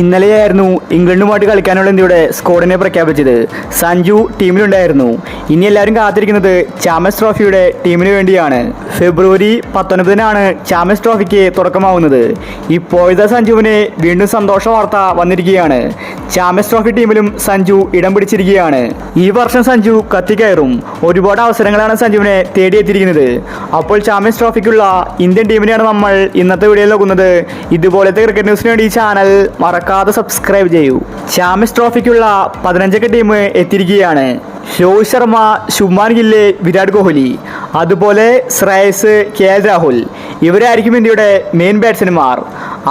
ഇന്നലെയായിരുന്നു ഇംഗ്ലണ്ടുമായിട്ട് കളിക്കാനുള്ള ഇന്ത്യയുടെ സ്കോഡിനെ പ്രഖ്യാപിച്ചത്. സഞ്ജു ടീമിലുണ്ടായിരുന്നു ഇനി എല്ലാവരും കാത്തിരിക്കുന്നത് ചാമ്പ്യൻസ് ട്രോഫിയുടെ ടീമിന് വേണ്ടിയാണ്. ഫെബ്രുവരി പത്തൊൻപതിനാണ് ചാമ്പ്യൻസ് ട്രോഫിക്ക് തുടക്കമാവുന്നത്. ഇപ്പോഴത്തെ സഞ്ജുവിന് വീണ്ടും സന്തോഷ വാർത്ത വന്നിരിക്കുകയാണ്. ചാമ്പ്യൻസ് ട്രോഫി ടീമിലും സഞ്ജു ഇടം പിടിച്ചിരിക്കുകയാണ്. ഈ വർഷം സഞ്ജു കത്തിക്കയറും ഒരുപാട് അവസരങ്ങളാണ് സഞ്ജുവിനെ തേടിയെത്തിയിരിക്കുന്നത്. അപ്പോൾ ചാമ്പ്യൻസ് ട്രോഫിക്കുള്ള ഇന്ത്യൻ ടീമിനെയാണ് നമ്മൾ ഇന്നത്തെ വീഡിയോയിൽ നോക്കുന്നത്. ഇതുപോലത്തെ ക്രിക്കറ്റ് ന്യൂസിന് വേണ്ടി ചാനൽ മറക്കാതെ സബ്സ്ക്രൈബ് ചെയ്യൂ. ചാമ്പ്യൻസ് ട്രോഫിക്കുള്ള പതിനഞ്ചൊക്കെ ടീം എത്തിയിരിക്കുകയാണ്. രോഹിത് ശർമ്മ ശുമാൻ ഗില്ല് വിരാട് കോഹ്ലി. അതുപോലെ ശ്രേയസ് കെ എൽ രാഹുൽ. ഇവരായിരിക്കും ഇന്ത്യയുടെ മെയിൻ ബാറ്റ്സ്മാൻമാർ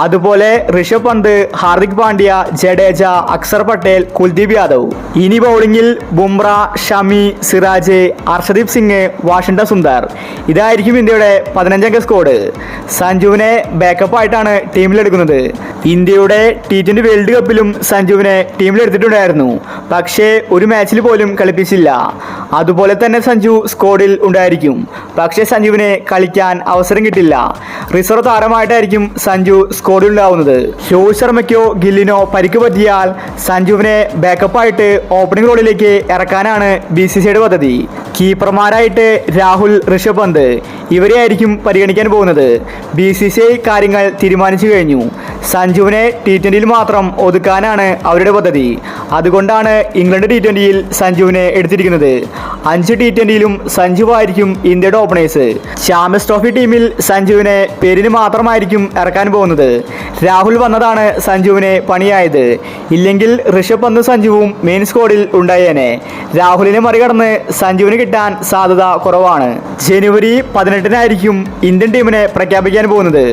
അതുപോലെ ഋഷഭ് പന്ത് ഹാർദിക് പാണ്ഡ്യ ജഡേജ അക്സർ പട്ടേൽ കുൽദീപ് യാദവ്. ഇനി ബൗളിംഗിൽ ബുംറ ഷമി സിറാജ് അർഷദീപ് സിംഗ് വാഷിംഗ്ടൺ സുന്ദർ. ഇതായിരിക്കും ഇന്ത്യയുടെ പതിനഞ്ചംഗ സ്കോഡ് സഞ്ജുവിനെ ബാക്കപ്പ് ആയിട്ടാണ് ടീമിലെടുക്കുന്നത് ഇന്ത്യയുടെ ടി ട്വന്റി വേൾഡ് കപ്പിലും സഞ്ജുവിനെ ടീമിലെടുത്തിട്ടുണ്ടായിരുന്നു പക്ഷേ ഒരു മാച്ചിൽ പോലും കളിപ്പിച്ചില്ല. അതുപോലെ തന്നെ സഞ്ജു സ്കോഡിൽ ഉണ്ടായിരിക്കും. പക്ഷേ സഞ്ജുവിനെ കളിക്കാൻ അവസരം കിട്ടില്ല. റിസർവ് താരമായിട്ടായിരിക്കും സഞ്ജു സ്കോഡിൽ ഉണ്ടാവുന്നത്. രോഹിത് ശർമ്മയ്ക്കോ ഗില്ലിനോ പരിക്ക് പറ്റിയാൽ സഞ്ജുവിനെ ബാക്കപ്പായിട്ട് ഓപ്പണിംഗ് റോളിലേക്ക് ഇറക്കാനാണ് ബി സി സിയുടെ പദ്ധതി. കീപ്പർമാരായിട്ട് രാഹുൽ ഋഷഭ് പന്ത്. ഇവരെയായിരിക്കും പരിഗണിക്കാൻ പോകുന്നത്. ബി സി സി ഐ കാര്യങ്ങൾ തീരുമാനിച്ചു കഴിഞ്ഞു. സഞ്ജുവിനെ ടി ട്വന്റിയിൽ മാത്രം ഒതുക്കാനാണ് അവരുടെ പദ്ധതി. അതുകൊണ്ടാണ് ഇംഗ്ലണ്ട് ടി ട്വന്റിയിൽ സഞ്ജുവിനെ എടുത്തിരിക്കുന്നത്. അഞ്ച് ടി ട്വന്റിയിലും സഞ്ജുവായിരിക്കും ഇന്ത്യയുടെ ഓപ്പണേഴ്സ് ചാമ്പ്യൻസ് ട്രോഫി ടീമിൽ സഞ്ജുവിനെ പേരിന് മാത്രമായിരിക്കും ഇറക്കാൻ പോകുന്നത്. രാഹുൽ വന്നതാണ് സഞ്ജുവിനെ പണിയായത്. ഇല്ലെങ്കിൽ ഋഷഭ് പന്ത് സഞ്ജുവും മെയിൻ സ്ക്വാഡിൽ ഉണ്ടായേനെ. രാഹുലിനെ മറികടന്ന് സഞ്ജുവിന് കിട്ടാൻ സാധ്യത കുറവാണ്. ജനുവരി പതിനെട്ടിനായിരിക്കും ഇന്ത്യൻ ടീമിനെ പ്രഖ്യാപിക്കാൻ പോകുന്നത്.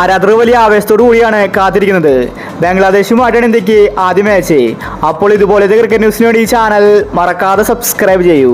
ആരാധകർ വലിയ ആവേശത്തോടു കൂടിയാണ് കാത്തിരിക്കുന്നത്. ബംഗ്ലാദേശുമായിട്ടാണ് ഇന്ത്യയ്ക്ക് ആദ്യ മാച്ച് അപ്പോൾ ഇതുപോലത്തെ ക്രിക്കറ്റ് ന്യൂസിന് വേണ്ടി ഈ ചാനൽ മറക്കാതെ സബ്സ്ക്രൈബ് ചെയ്യൂ.